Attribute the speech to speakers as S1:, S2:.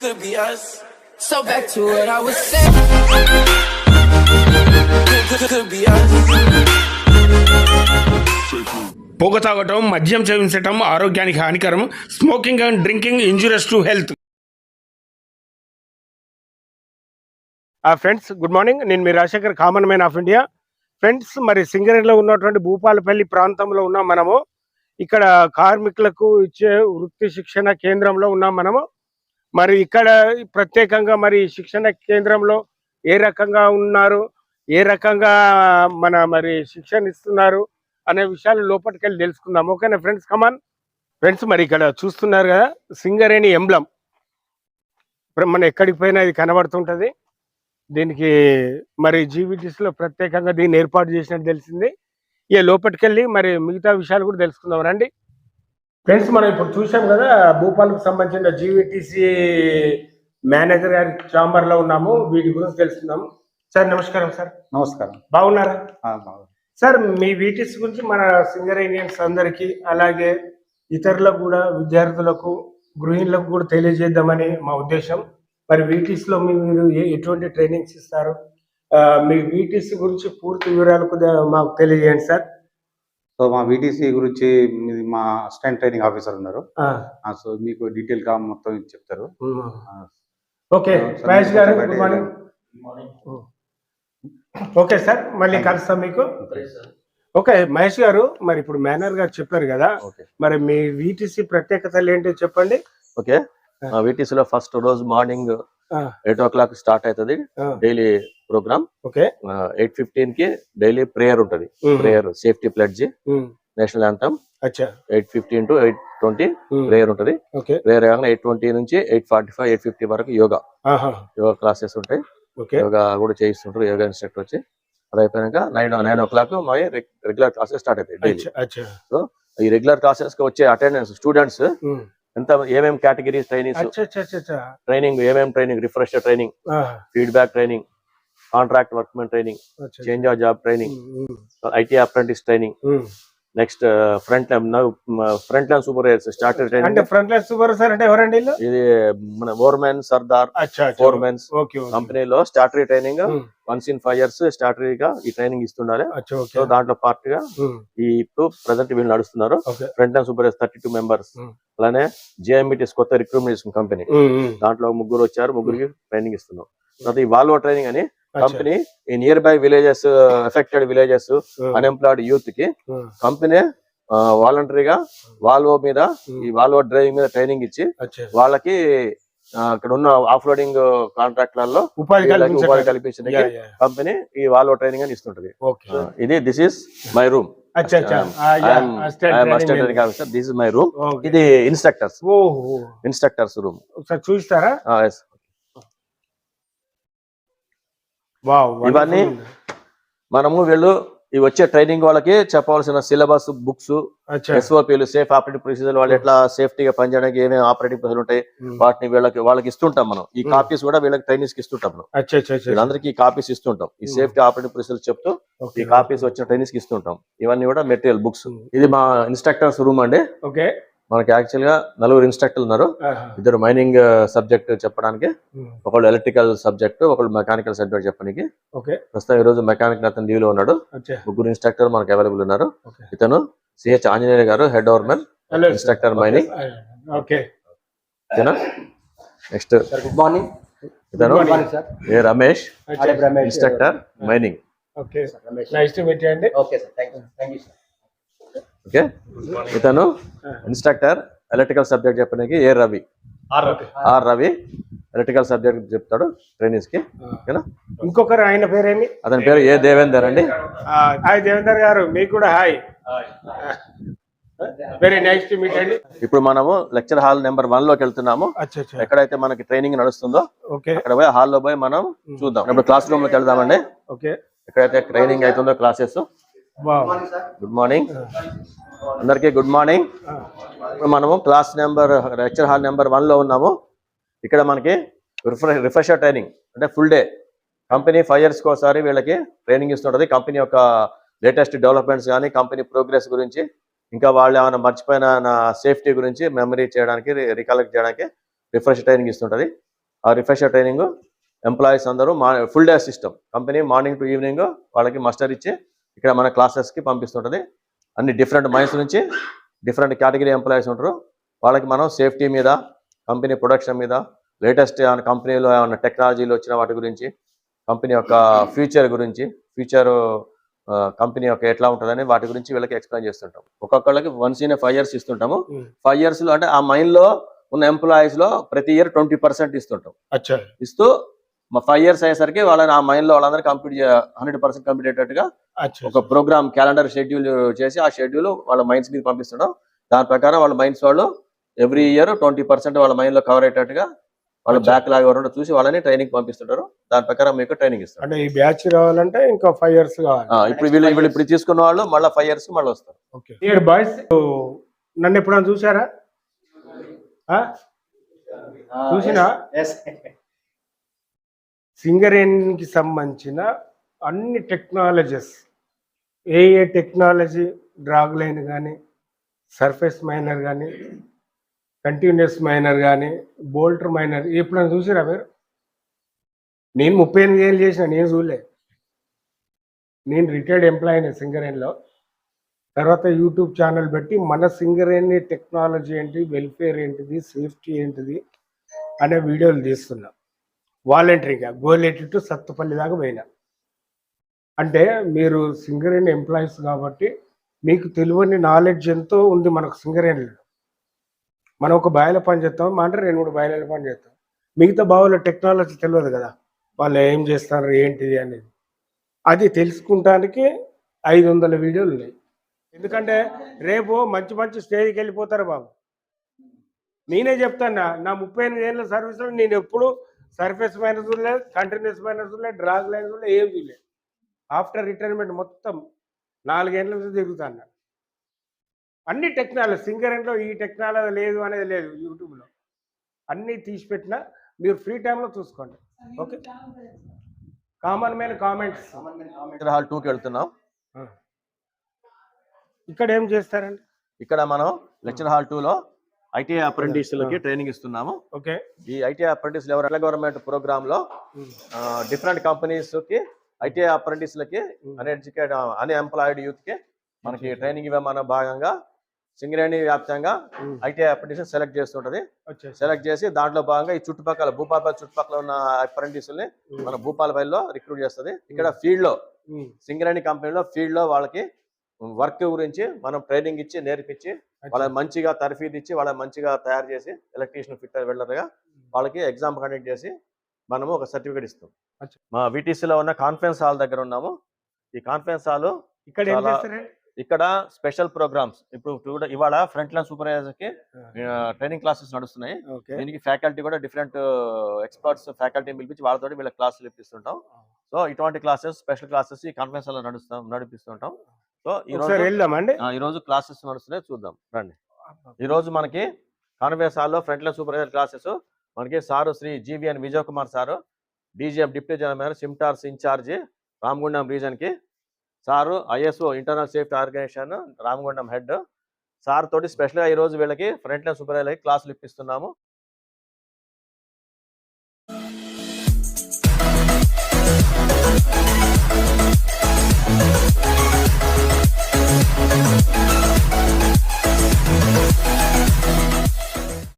S1: could be us.
S2: So back to what I was saying.
S1: Could, be us.
S3: పొగ తాగటం మద్యం సేవించటం ఆరోగ్యానికి హానికరం smoking and drinking injurious to health friends good morning నేను మీ Rajasekhar common man of India friends మరి సింగరేణిలో ఉన్నటువంటి భూపాలపల్లి ప్రాంతంలో ఉన్నాం మనము ఇక్కడ కార్మికులకు ఇచ్చే వృత్తి శిక్షణ కేంద్రంలో ఉన్నాం మనము మరి ఇక్కడ ప్రత్యేకంగా మరి శిక్షణ కేంద్రంలో ఏ రకంగా ఉన్నారు ఏ రకంగా మన మరి శిక్షణ ఇస్తున్నారు అనే విషయాలు లోపలికెళ్ళి తెలుసుకుందాం. ఓకేనా ఫ్రెండ్స్? కమాన్ ఫ్రెండ్స్ మరి ఇక్కడ చూస్తున్నారు కదా సింగరేణి ఎంబ్లం. మనం ఎక్కడికి పోయినా ఇది కనబడుతుంటది. దీనికి మరి GVTs లో ప్రత్యేకంగా దీన్ని ఏర్పాటు చేసినట్టు తెలిసింది. ఇక లోపలికెళ్ళి మరి మిగతా విషయాలు కూడా తెలుసుకుందాం. రండి. ఫ్రెండ్స్ మనం ఇప్పుడు చూసాం కదా భూపాల్కి సంబంధించిన జీవీటీసీ మేనేజర్ గారి ఛాంబర్లో ఉన్నాము. వీటి గురించి తెలుసుకుందాం. సార్ నమస్కారం సార్.
S4: నమస్కారం.
S3: బాగున్నారా. సార్ మీ వీటిస్ గురించి మన సింగర్ ఇండియన్స్ అందరికీ అలాగే ఇతరులకు కూడా విద్యార్థులకు గృహిణులకు కూడా తెలియజేద్దామని మా ఉద్దేశం. మరి వీటిస్లో మీ- మీరు ఎటువంటి ట్రైనింగ్స్ ఇస్తారు? మీ వీటిస్ గురించి పూర్తి వివరాలు మాకు తెలియజేయండి సార్.
S4: సో మా విటిసి గురించి మా అసిస్టెంట్ ట్రైనింగ్ ఆఫీసర్ ఉన్నారు. సో మీకు డీటెయిల్గా మొత్తం చెప్తారు.
S3: ఓకే
S4: సార్,
S3: మహేష్ గారు గుడ్ మార్నింగ్. ఓకే సార్ మళ్ళీ కలుస్తాం మీకు. ఓకే. మహేష్ గారు మరి ఇప్పుడు మేనర్ గారు చెప్పారు కదా
S5: ఓకే.
S3: మరి మీ వీటిసి ప్రత్యేకతలు ఏంటో చెప్పండి?
S5: ఓకే. వీటీసీ లో ఫస్ట్ రోజు morning eight o'clock start అవుతుంది. Daily programme.
S3: ఓకే.
S5: ఎయిట్ ఫిఫ్టీన్కి డైలీ ప్రేయర్ ఉంటది. Prayer safety pledge national anthem. Eight fifteen to eight twenty prayer ఉంటది. ప్రేయర్ కాగానే ఎయిట్ ట్వంటీ నుంచి eight forty five eight fifty వరకు yoga. Yoga classes ఉంటాయి.
S3: Okay.
S5: Yoga కూడా చేయిస్తుంటారు. యోగా ఇన్స్ట్రక్టర్ వచ్చి. అది అయిపోయాక నైన్ నైన్ ఓ క్లాక్ మా రెగ్యులర్ క్లాసెస్ స్టార్ట్ అవుతాయి డైలీ.
S3: అచ్చా
S5: ఈ రెగ్యులర్ క్లాసెస్కి వచ్చే అటెండెన్స్ స్టూడెంట్స్ ఎంత ఏమేమి కేటగిరీస్
S3: అచ్చా
S5: ట్రైనింగ్ ఏమేమి training? Refresher training. Feedback training. Contract workmen training change of job training IT apprentice training. Next front line front line supervisor starter
S3: అంటే
S5: ట్రైనింగ్.
S3: ఫ్రంట్ లైన్ సూపర్ అంటే ఎవరండి
S5: ఇది మన ఓవర్మెన్ సర్దార్
S3: అచ్చా అచ్చా,
S5: ఫోర్ మెన్స్
S3: ఓకే ఓకే.
S5: కంపెనీలో statutory training once in five years స్టార్టరీగా ఈ training ఇస్తుండాలి. సో దాంట్లో
S3: పార్ట్గా
S5: ఈ ఇప్పుడు ప్రజెంట్ వీళ్ళు నడుస్తున్నారు. Front line supervisor thirty two members. అలానే జేఎంబిటిస్ కొత్త రిక్రూట్మెంట్ కంపెనీ. దాంట్లో ముగ్గురు వచ్చారు ముగ్గురికి ట్రైనింగ్ ఇస్తున్నాం. తర్వాత ఈ వాల్వో ట్రైనింగ్ అని కంపెనీ ఈ nearby villages affected villages unemployed
S3: యూత్కి
S5: కంపెనీ వాలంటరీగా వాల్వో మీద ఈ వాల్వో డ్రైవింగ్ మీద ట్రైనింగ్ ఇచ్చి వాళ్ళకి అక్కడ ఉన్న ఆఫ్ లోడింగ్ కాంట్రాక్ట్లలో
S3: ఉపాధి
S5: కల్పించడానికి
S3: యా,
S5: కంపెనీ ఈ వాల్వో ట్రైనింగ్ అని ఇస్తుంటది. ఇది this is my room this is my room
S3: okay.
S5: ఇది ఇన్స్ట్రక్టర్స్ ఇన్స్ట్రక్టర్స్ రూమ్
S3: చూస్తారా?
S5: ఇవన్నీ మనము వీళ్ళు ఈ వచ్చే ట్రైనింగ్ వాళ్ళకి చెప్పవలసిన సిలబస్ బుక్స్ ఎస్ఓపీలు సేఫ్ ఆపరేటింగ్ ప్రొసీజర్ వాళ్ళు ఎట్లా సేఫ్టీగా పనిచేయడానికి ఏమేమి ఆపరేటింగ్ ప్రొసీజర్ ఉంటాయి
S3: ఉమ్,
S5: వాటిని వీళ్ళకి వాళ్ళకి ఇస్తుంటాం మనం. ఈ
S3: Hmm.
S5: కాపీస్ కూడా వీళ్ళకి ట్రైనింగ్స్కి ఇస్తుంటాం వీళ్ళందరికీ కాపీస్ ఇస్తుంటాం. ఈ
S3: Hmm.
S5: సేఫ్టీ ఆపరేటింగ్ ప్రొసీజర్ చెప్తూ ఈ కాపీస్ వచ్చిన ట్రైనింగ్స్కి ఇస్తుంటాం. ఇవన్నీ కూడా మెటీరియల్ బుక్స్
S3: Hmm.
S5: ఇది మా ఇన్స్ట్రక్టర్స్ రూమ్ అండి.
S3: ఓకే
S5: మనకి యాక్చువల్గా నలుగురు ఇన్స్ట్రక్టర్లు ఉన్నారు. ఇద్దరు మైనింగ్ సబ్జెక్ట్ చెప్పడానికి
S3: ఉమ్,
S5: ఒకళ్ళు ఎలక్ట్రికల్ సబ్జెక్ట్ ఒకళ్ళు మెకానికల్ సబ్జెక్ట్ చెప్పడానికి.
S3: ఓకే.
S5: ప్రస్తుతం ఈ రోజు మెకానిక్ అతను లీవ్లో ఉన్నాడు. ముగ్గురు ఇన్స్ట్రక్టర్ మనకు అవైలబుల్ ఉన్నారు. ఇతను సిహెచ్ ఆంజనేయ గారు head overman instructor mining next
S6: good morning
S5: ఇతను A Ramesh instructor mining
S3: okay
S6: Ramesh.
S3: Nice to meet అండి.
S6: Okay sir thank you thank you sir
S5: okay? ఇతను ఇన్స్ట్రక్టర్ ఎలక్ట్రికల్ సబ్జెక్ట్ చెప్పడానికి A Ravi? R Ravi. Electrical subject చెప్తాడు ట్రైనింగ్స్కి ఓకేనా?
S3: ఇంకొకరు ఆయన పేరేమి?
S5: అతని పేరు ఏ దేవేందర్ అండి?
S3: హాయ్ దేవేందర్ గారు మీకు కూడా hi. Very nice to meet అండి
S5: ఇప్పుడు మనము లెక్చర్ హాల్ నెంబర్ వన్లోకి వెళ్తున్నాము. ఎక్కడైతే మనకి ట్రైనింగ్ నడుస్తుందో
S3: ఓకే.
S5: అక్కడ పోయి హాల్లో పోయి మనం చూద్దాం. ఇప్పుడు క్లాస్ రూమ్లోకి వెళ్దామండి.
S3: ఓకే.
S5: ఎక్కడైతే ట్రైనింగ్ అవుతుందో క్లాసెస్ గుడ్ మార్నింగ్ అందరికీ గుడ్ మార్నింగ్ ఇప్పుడు మనము class number lecture hall number వన్లో ఉన్నాము. ఇక్కడ మనకి రిఫ్రెషర్ ట్రైనింగ్ అంటే full day company five years ఒకసారి వీళ్ళకి ట్రైనింగ్ ఇస్తుంటది. కంపెనీ యొక్క లేటెస్ట్ డెవలప్మెంట్స్ కానీ కంపెనీ ప్రోగ్రెస్ గురించి ఇంకా వాళ్ళు ఏమైనా మర్చిపోయిన సేఫ్టీ గురించి మెమరీ చేయడానికి రికలెక్ట్ చేయడానికి రిఫ్రెష్ ట్రైనింగ్ ఇస్తుంటది. ఆ రిఫ్రెషర్ ట్రైనింగ్ ఎంప్లాయీస్ అందరూ మా full day system company morning to evening వాళ్ళకి మస్టర్ ఇచ్చి ఇక్కడ మన క్లాసెస్కి పంపిస్తుంటుంది. అన్ని డిఫరెంట్ మైండ్స్ నుంచి డిఫరెంట్ కేటగిరీ ఎంప్లాయీస్ ఉంటారు. వాళ్ళకి మనం సేఫ్టీ మీద కంపెనీ ప్రొడక్షన్ మీద లేటెస్ట్ ఏమైనా కంపెనీలో ఏమైనా టెక్నాలజీలు వచ్చిన వాటి గురించి కంపెనీ యొక్క ఫ్యూచర్ గురించి ఫ్యూచర్ కంపెనీ యొక్క ఎట్లా ఉంటుందని వాటి గురించి వీళ్ళకి ఎక్స్ప్లెయిన్ చేస్తుంటాం. ఒక్కొక్కళ్ళకి వన్స్ ఇన్ ఫైవ్ ఇయర్స్ ఇస్తుంటాము. ఫైవ్ ఇయర్స్లో అంటే ఆ మైండ్లో ఉన్న ఎంప్లాయీస్లో ప్రతి ఇయర్ ట్వంటీ పర్సెంట్ ఇస్తుంటాం. ఇస్తూ మా ఫైవ్ ఇయర్స్ అయ్యేసరికి వాళ్ళని ఆ మైండ్లో వాళ్ళందరూ కంప్లీట్ హండ్రెడ్ పర్సెంట్ కంప్లీట్ అయ్యేటట్టుగా ఒక ప్రోగ్రామ్ క్యాలెండర్ షెడ్యూల్ చేసి ఆ షెడ్యూల్ వాళ్ళ మైండ్స్ మీద పంపిస్తున్నాం దాని ప్రకారం వాళ్ళ మైండ్స్ వాళ్ళు ఎవ్రీ ఇయర్ ట్వంటీ పర్సెంట్ వాళ్ళ మైండ్లో కవర్ అయ్యేటట్టుగా వాళ్ళు. బ్యాక్ లాగా ఎవరైనా చూసి వాళ్ళని ట్రైనింగ్ పంపిస్తుంటారు. దాని ప్రకారం మీకు ట్రైనింగ్ ఇస్తారు.
S3: అంటే ఈ బ్యాచ్ రావాలంటే ఇంకా ఫైవ్ ఇయర్స్ కావాలి.
S5: ఆ, ఇప్పుడు వీళ్ళు వీళ్ళు ఇప్పుడు తీసుకున్న వాళ్ళు మళ్ళీ ఫైవ్ ఇయర్స్ మళ్ళీ వస్తారు.
S3: ఓకే. బాయ్స్ నన్ను ఎప్పుడైనా చూసారా ఆ? చూసినా? సింగరేణికి సంబంధించిన అన్ని టెక్నాలజీస్ ఏ ఏ టెక్నాలజీ డ్రాగ్ లైన్ కానీ సర్ఫేస్ మైనర్ కానీ కంటిన్యూస్ మైనర్ కానీ బోల్టర్ మైనర్ ఎప్పుడైనా చూసిరా మీరు? నేను ముప్పై ఎనిమిది ఏళ్ళు చేసిన నేను చూడలే. నేను రిటైర్డ్ ఎంప్లాయీని సింగరేణిలో. తర్వాత యూట్యూబ్ ఛానల్ పెట్టి మన సింగరేణి టెక్నాలజీ ఏంటి వెల్ఫేర్ ఏంటిది సేఫ్టీ ఏంటిది అనే వీడియోలు తీస్తున్నా. వాలంటరీగా గోలెట్టి టు సత్తుపల్లి దాకా పోయినా. అంటే మీరు సింగరేణి ఎంప్లాయీస్ కాబట్టి మీకు తెలియని నాలెడ్జ్ ఎంతో ఉంది మనకు సింగరేణిలో. మనం ఒక బాయిల పని చేస్తాం మా అంటే రెండు మూడు బాయిల పని చేస్తాం. మిగతా బావుల టెక్నాలజీ తెలియదు కదా వాళ్ళు ఏం చేస్తారు ఏంటిది అనేది. అది తెలుసుకుంటానికి ఐదు వందల వీడియోలు ఉన్నాయి. ఎందుకంటే రేపు మంచి మంచి స్టేజ్కి వెళ్ళిపోతారు బాబు. నేనే చెప్తాను నా- ముప్పై ఎనిమిది ఏళ్ళ సర్వీస్లో నేను ఎప్పుడు సర్ఫేస్ మైనస్ లేదు కంటిన్యూస్ మైనస్ లేదు డ్రాగ్ లైన్ లేదు ఏం చూడలేదు. ఆఫ్టర్ రిటైర్మెంట్ మొత్తం నాలుగేళ్ళ నుంచి తిరుగుతాను అన్ని టెక్నాలజీ సింగరెంట్లో ఈ టెక్నాలజీ లేదు అనేది లేదు యూట్యూబ్లో. అన్నీ తీసి పెట్టినా మీరు ఫ్రీ టైంలో చూసుకోండి. ఓకే? కామన్ మైన కామెంట్స్.
S5: హాల్ టూకి వెళ్తున్నాం.
S3: ఇక్కడ ఏం చేస్తారండి?
S5: ఇక్కడ మనం లెక్చర్ హాల్ టూ లో ఐటీఐ అప్రెంటిస్లకి ట్రైనింగ్ ఇస్తున్నాము.
S3: ఓకే.
S5: ఈ ఐటీఐ అప్రెంటిస్ ఎవరు? గవర్నమెంట్ ప్రోగ్రామ్లో డిఫరెంట్ కంపెనీస్కి ఐటీఐ అప్రెంటిస్లకి అన్ఎడ్యుకేట్ అన్ఎంప్లాయిడ్ యూత్కి మనకి ట్రైనింగ్ ఇవ్వమన్న భాగంగా సింగరేణి వ్యాప్తంగా ఐటీఐ అప్రెంటిస్ సెలెక్ట్ చేస్తుంటది. సెలెక్ట్ చేసి దాంట్లో భాగంగా ఈ చుట్టుపక్కల భూపాలపల్లి చుట్టుపక్కల ఉన్న అప్రెంటిస్ని మన భూపాలపల్లిలో రిక్రూట్ చేస్తుంది. ఇక్కడ
S3: ఫీల్డ్లో.
S5: సింగరేణి కంపెనీలో ఫీల్డ్లో వాళ్ళకి వర్క్ గురించి మనం ట్రైనింగ్ ఇచ్చి నేర్పించి వాళ్ళని మంచిగా తర్ఫీదు ఇచ్చి వాళ్ళని మంచిగా తయారు చేసి ఎలక్ట్రీషియన్ ఫిట్టర్ వెళ్ళరుగా వాళ్ళకి ఎగ్జామ్ కండక్ట్ చేసి మనము ఒక సర్టిఫికేట్ ఇస్తాం. మా VTC లో ఉన్న కాన్ఫరెన్స్ హాల్ దగ్గర ఉన్నాము. ఈ కాన్ఫరెన్స్ హాల్
S3: ఇక్కడ
S5: ఇక్కడ స్పెషల్ ప్రోగ్రామ్స్. ఇప్పుడు కూడా ఇవాళ ఫ్రంట్ లైన్ సూపర్వైజర్కి ట్రైనింగ్ క్లాసెస్ నడుస్తున్నాయి. దీనికి ఫ్యాకల్టీ కూడా డిఫరెంట్ ఎక్స్పర్ట్స్ ఫ్యాకల్టీని పిలిపించి వాళ్ళతో వీళ్ళ క్లాసులు ఇప్పిస్తుంటాం. సో ఇటువంటి క్లాసెస్ స్పెషల్ క్లాసెస్ ఈ కాన్ఫరెన్స్లో నడుస్తాం నడిపిస్తుంటాం. సో ఈ రోజు
S3: వెళ్దామండి
S5: ఈ రోజు క్లాసెస్ నడుస్తున్నాయి చూద్దాం. రండి. ఈ రోజు మనకి కాన్ఫరెన్స్ హాల్లో ఫ్రంట్ లైన్ సూపర్వైజర్ క్లాసెస్ మనకి sir Shri GVN Vijay Kumar sir DGM deputy general manager SIMTARS in-charge Ramagundam రీజన్కి sir ISO internal safety organisation Ramagundam head. Sir తోటి స్పెషల్గా ఈ రోజు వీళ్ళకి ఫ్రంట్ లైన్ సూపర్వైజర్కి క్లాసులు ఇప్పిస్తున్నాము.